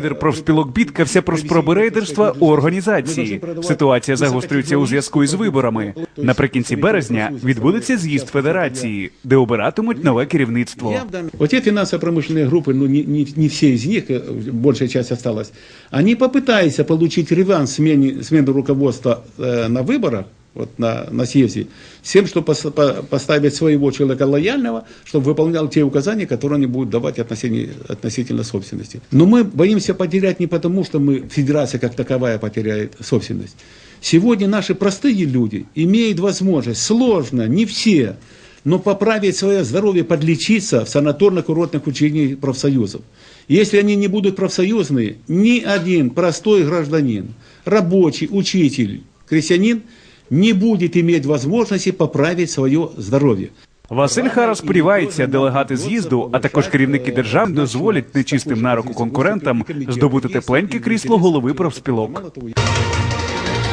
Лідер профспілок бідкався про спроби рейдерства у організації. Ситуація загострюється у зв'язку із виборами. Наприкінці березня відбудеться з'їзд федерації, де обиратимуть нове керівництво. Вот те финансово-промышленные группы, ну не, не, не все из них, э, большая часть осталась, они попытаются получить реванш смене, смены руководства э, на выборах, Вот на, на съезде, с тем, чтобы пос- по- поставить своего человека лояльного, чтобы выполнял те указания, которые они будут давать относительно, относительно собственности. Но мы боимся потерять не потому, что мы, федерация как таковая потеряет собственность. Сегодня наши простые люди имеют возможность, сложно, не все, но поправить свое здоровье, подлечиться в санаторно-курортных учреждениях профсоюзов. Если они не будут профсоюзные, ни один простой гражданин, рабочий, учитель, крестьянин не будет иметь возможности поправить свое здоровье. Василь Хара сподівається, делегати з'їзду, а також керівники держав дозволять нечистим на руку конкурентам здобути тепленьке крісло голови профспілок.